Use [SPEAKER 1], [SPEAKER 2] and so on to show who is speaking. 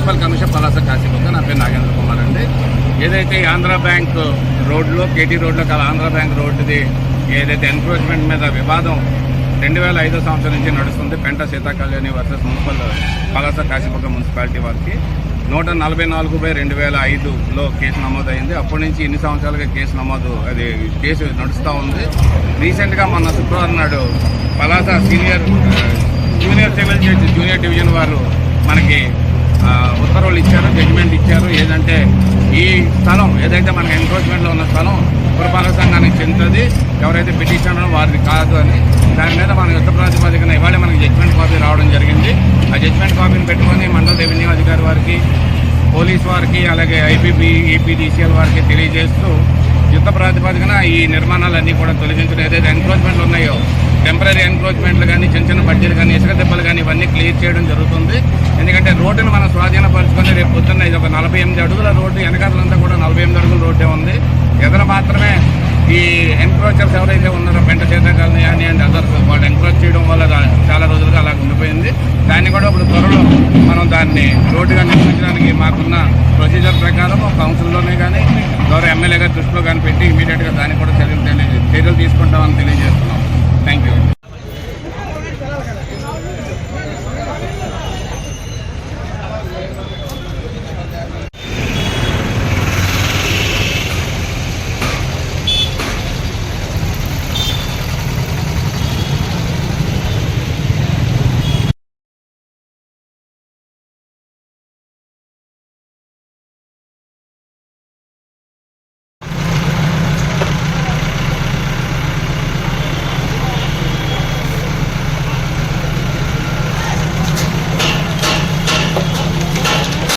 [SPEAKER 1] Municipal commission Palasa కాశీబుద్ధ నా పేరు నాగేంద్ర కుమార్ అండి. ఏదైతే ఆంధ్ర బ్యాంక్ రోడ్లో కేటీ రోడ్లో కాదు ఆంధ్ర బ్యాంక్ రోడ్డుది ఏదైతే ఎన్క్రోచ్మెంట్ మీద వివాదం రెండు వేల ఐదో సంవత్సరం నుంచి నడుస్తుంది Penta Seethakalyani versus municipal Palasa కాశీపక్క municipality వారికి. నూట నలభై నాలుగు బై రెండు వేల ఐదులో కేసు నమోదైంది. అప్పటి నుంచి ఇన్ని సంవత్సరాలుగా కేసు నమోదు అది కేసు నడుస్తూ ఉంది. రీసెంట్గా మొన్న శుక్రవారం నాడు Palasa senior junior civil judge junior division వారు మనకి ఉత్తర్వులు ఇచ్చారు జడ్జిమెంట్ ఇచ్చారు. ఏదంటే ఈ స్థలం ఏదైతే మనకి ఎన్క్రోచ్మెంట్లో ఉన్న స్థలం పురపాలక సంఘానికి చెందుతుంది. ఎవరైతే పిటిషన్ వారిది కాదు అని. దాని మీద మన యుద్ధ ప్రాతిపదికన ఇవాళ మనకి జడ్జిమెంట్ కాపీ రావడం జరిగింది. ఆ జడ్జిమెంట్ కాపీని పెట్టుకొని మండల రెవెన్యూ అధికారి వారికి పోలీస్ వారికి అలాగే ఐపీపీ ఏపీడీసీఎల్ వారికి తెలియజేస్తూ యుద్ధ ప్రాతిపదికన ఈ నిర్మాణాలన్నీ కూడా తొలగించడం. ఏదైతే ఎన్క్రోచ్మెంట్లు ఉన్నాయో టెంపరీ ఎన్క్రోచ్మెంట్లు కానీ చిన్న చిన్న బడ్జెట్ కానీ ఇసుక దెబ్బలు కానీ ఇవన్నీ క్లియర్ చేయడం జరుగుతుంది. రోడ్డును మనం స్వాధీనపరచుకొని రేపు పొద్దున్న ఇది ఒక నలభై ఎనిమిది అడుగుల రోడ్డు వెనకాలంతా కూడా నలభై ఎనిమిది అడుగుల రోడ్డే ఉంది. ఎదురు మాత్రమే ఈ ఎన్క్రోచర్స్ ఎవరైతే ఉన్నారో పెంట చేతకాలని అని అండ్ అదర్స్ వాళ్ళు ఎంక్రోచ్ చేయడం వల్ల చాలా రోజులుగా అలా ఉండిపోయింది. దాన్ని కూడా ఇప్పుడు త్వరలో మనం దాన్ని రోడ్డుగా నిర్మించడానికి మాకున్న ప్రొసీజర్ ప్రకారం కౌన్సిల్లోనే కానీ గౌరవ ఎమ్మెల్యే గారి దృష్టిలో కానీ పెట్టి ఇమీడియట్గా దాన్ని కూడా చర్యలు తెలియ చర్యలు తీసుకుంటామని తెలియజేస్తున్నాం. Thank you